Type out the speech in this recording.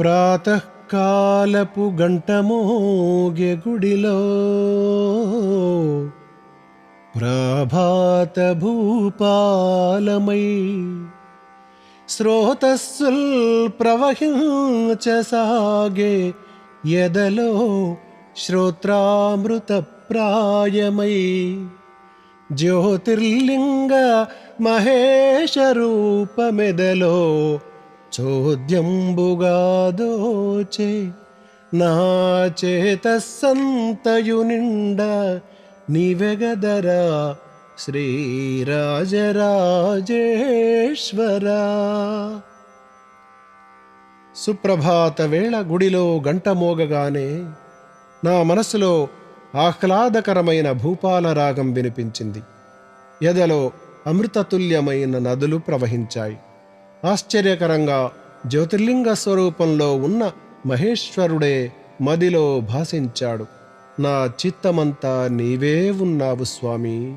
ప్రాతకాలపు గంటమోగె గుడిలో ప్రభాత భూపాలమై స్రోతస్సుల్ ప్రవహించసాగే ఎదలో శ్రోత్రామృత ప్రాయమై జ్యోతిర్లింగ మహేశ రూపమెదలో చోద్యంబుగా దోచే నా చేత సంతయు నిండ నివెగదరా శ్రీరాజరాజేశ్వరా. సుప్రభాత వేళ గుడిలో గంట మోగగానే నా మనసులో ఆహ్లాదకరమైన భూపాల రాగం వినిపించింది. ఎదలో అమృతతుల్యమైన నదులు ప్రవహించాయి. ఆశ్చర్యకరంగా జ్యోతిర్లింగ స్వరూపంలో ఉన్న మహేశ్వరుడే మదిలో భాసించాడు నా చిత్తమంతా నీవే ఉన్నావు స్వామి.